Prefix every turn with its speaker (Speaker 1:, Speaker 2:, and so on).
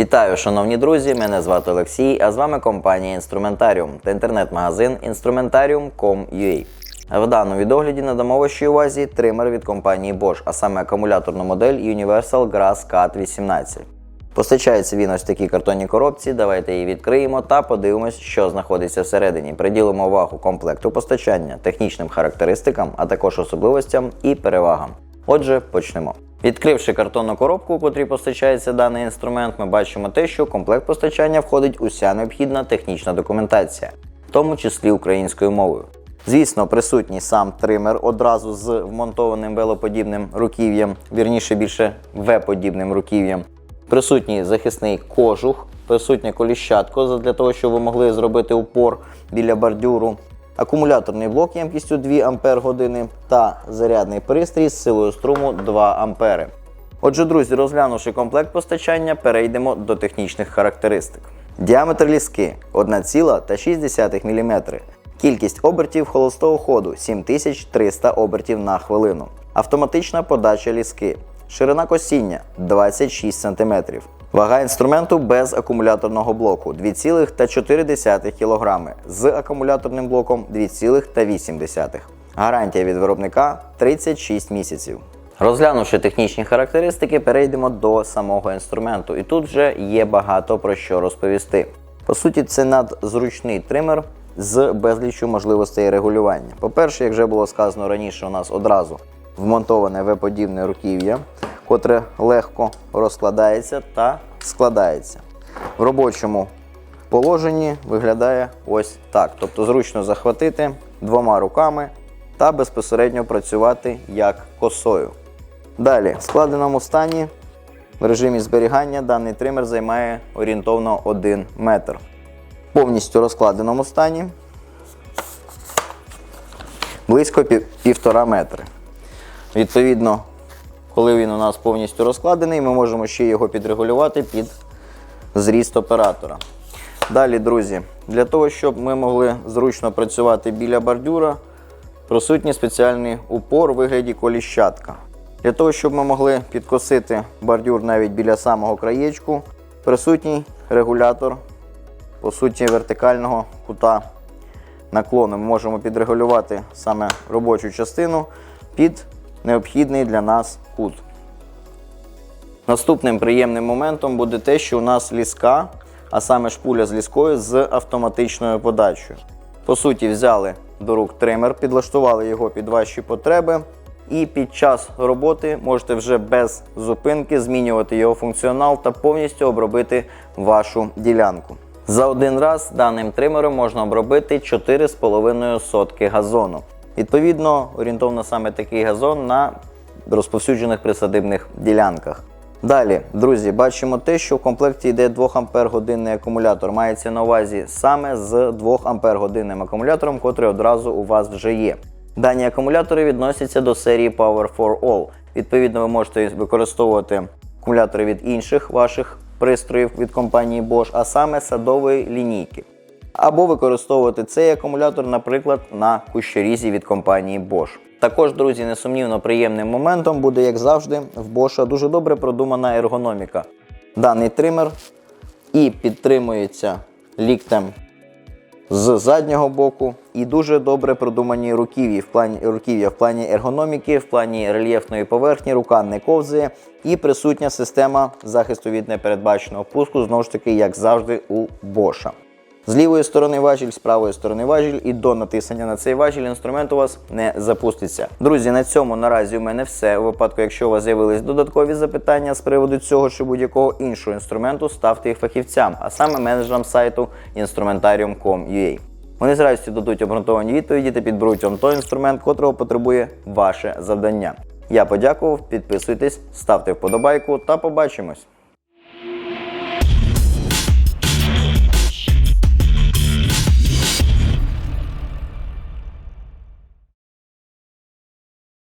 Speaker 1: Вітаю, шановні друзі! Мене звати Олексій, а з вами компанія Інструментаріум та інтернет-магазин Instrumentarium.com.ua. В даному відогляді надамо вашій увазі тример від компанії Bosch, а саме акумуляторну модель Universal Grass Cat 18. Постачається він ось в такій картонній коробці. Давайте її відкриємо та подивимось, що знаходиться всередині. Приділимо увагу комплекту постачання, технічним характеристикам, а також особливостям і перевагам. Отже, почнемо. Відкривши картонну коробку, у котрій постачається даний інструмент, ми бачимо те, що в комплект постачання входить уся необхідна технічна документація, в тому числі українською мовою. Звісно, присутній сам тример одразу з вмонтованим велоподібним руків'ям, вірніше більше В-подібним руків'ям. Присутній захисний кожух, присутня коліщатко для того, щоб ви могли зробити упор біля бордюру. Акумуляторний блок ємкістю 2 Ампер години та зарядний пристрій з силою струму 2 Ампери. Отже, друзі, розглянувши комплект постачання, перейдемо до технічних характеристик. Діаметр ліски 1,6 мм. Кількість обертів холостого ходу 7300 обертів на хвилину. Автоматична подача ліски. Ширина косіння 26 см. Вага інструменту без акумуляторного блоку 2,4 кг з акумуляторним блоком 2,8 Гарантія від виробника 36 місяців. Розглянувши технічні характеристики, перейдемо до самого інструменту. І тут вже є багато про що розповісти. По суті, це надзручний тример з безліччю можливостей регулювання. По-перше, як вже було сказано раніше, у нас одразу вмонтоване В-подібне руків'я, котре легко розкладається та складається. В робочому положенні виглядає ось так. Тобто зручно захватити двома руками та безпосередньо працювати як косою. Далі, в складеному стані в режимі зберігання даний тример займає орієнтовно 1 метр. В повністю розкладеному стані близько пів- півтора метри. Відповідно, коли він у нас повністю розкладений, ми можемо ще його підрегулювати під зріст оператора. Далі, друзі, для того, щоб ми могли зручно працювати біля бордюра, присутній спеціальний упор у вигляді коліщатка. Для того, щоб ми могли підкосити бордюр навіть біля самого краєчку, присутній регулятор, по суті, вертикального кута наклону. Ми можемо підрегулювати саме робочу частину під необхідний для нас кут. Наступним приємним моментом буде те, що у нас ліска, а саме шпуля з ліскою з автоматичною подачею. По суті, взяли до рук тример, підлаштували його під ваші потреби, і під час роботи можете вже без зупинки змінювати його функціонал та повністю обробити вашу ділянку. За один раз даним тримером можна обробити 4,5 сотки газону. Відповідно, орієнтовно саме такий газон на розповсюджених присадибних ділянках. Далі, друзі, бачимо те, що в комплекті йде 2 Ампер годинний акумулятор. Мається на увазі саме з 2 Ампер годинним акумулятором, котрий одразу у вас вже є. Дані акумулятори відносяться до серії Power for All. Відповідно, ви можете використовувати акумулятори від інших ваших пристроїв від компанії Bosch, а саме садової лінійки. Або використовувати цей акумулятор, наприклад, на кущорізі від компанії Bosch. Також, друзі, несумнівно приємним моментом буде, як завжди, в Bosch дуже добре продумана ергономіка. Даний тример і підтримується ліктем з заднього боку, і дуже добре продумані руків'я в плані руків'я в плані ергономіки, в плані рельєфної поверхні, рука не ковзає, і присутня система захисту від непередбаченого пуску, знову ж таки, як завжди, у Боша. З лівої сторони важіль, з правої сторони важіль, і до натиснення на цей важіль інструмент у вас не запуститься. Друзі, на цьому наразі у мене все. У випадку, якщо у вас з'явились додаткові запитання з приводу цього чи будь-якого іншого інструменту, ставте їх фахівцям, а саме менеджерам сайту instrumentarium.com.ua. Вони з радістю дадуть обґрунтовані відповіді та підберуть вам той інструмент, котрого потребує ваше завдання. Я подякував, підписуйтесь, ставте вподобайку та побачимось.